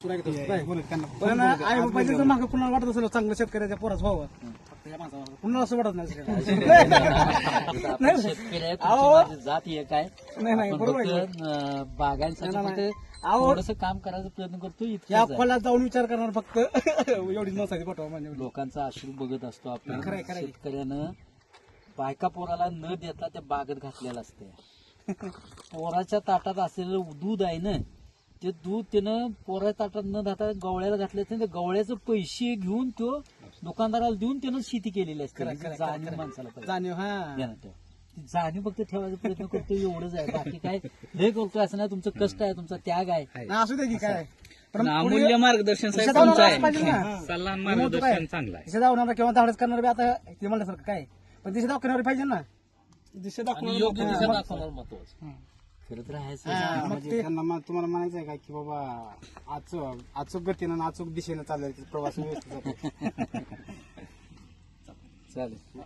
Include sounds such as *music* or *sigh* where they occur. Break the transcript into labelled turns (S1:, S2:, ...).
S1: पण आई बाबाच्या जर मागं कुणाला वाटत असेल चांगलं शेतकऱ्याच्या पोराच व्हावं फक्त या माणसाला कुणाला असं वाटत नाही *laughs* *laughs*
S2: आहे, आहे.
S1: नाही बरोबर.
S2: थोडस काम करायचा प्रयत्न करतो
S1: या. खोल्यात जाऊन विचार करणार फक्त. *laughs* एवढीच नसायची पाठवा म्हणजे
S2: लोकांचा अश्रू बघत असतो आपण. शेतकऱ्यानं बायका पोराला न देता त्या बागेत घातलेलं असते पोराच्या ताटात असलेलं दूध आहे ना ते दूध त्यानं पोराच्या ताटात न जाता गवळ्याला घातलं असतं. त्या गवळ्याचे पैसे घेऊन तो दुकानदाराला देऊन त्यानं शेती केलेली असते.
S1: खरंय,
S2: जाणीव. माणसाला पाहिजे.
S1: जाणीव हा.
S2: ध्यानात ठेवा. ती जाणीव फक्त ठेवायचा प्रयत्न करतो एवढंच आहे. बाकी काय? हे करतो असं नाही तुमचं कष्ट आहे तुमचा त्याग आहे.
S1: नाही, असू दे की काय. पण
S3: अमूल्य मार्गदर्शन साहेब
S1: दिशा
S3: तुमचं
S1: दावणारा पाहिजे
S3: आहे
S1: ना.
S3: सल्ला आणि
S1: मग तो काय?
S3: मार्गदर्शन चांगलं आहे.
S1: दिशा दावणार किंवा धाडस करणार बी आता ते म्हणल्यासारखं काय? पण दिशा दाखवणार पाहिजे ना. दिशा
S2: आणि योग्य दिशा दाखवणार महत्वाचं. फिरत राहायचं
S1: मग ते
S4: त्यांना मा- तुम्हाला म्हणायचं आहे का की बाबा अचूक अचूक गतीनं आणि अचूक दिशेनं चाललाय प्रवास व्यवस्थित जातो. *laughs*
S2: चालेल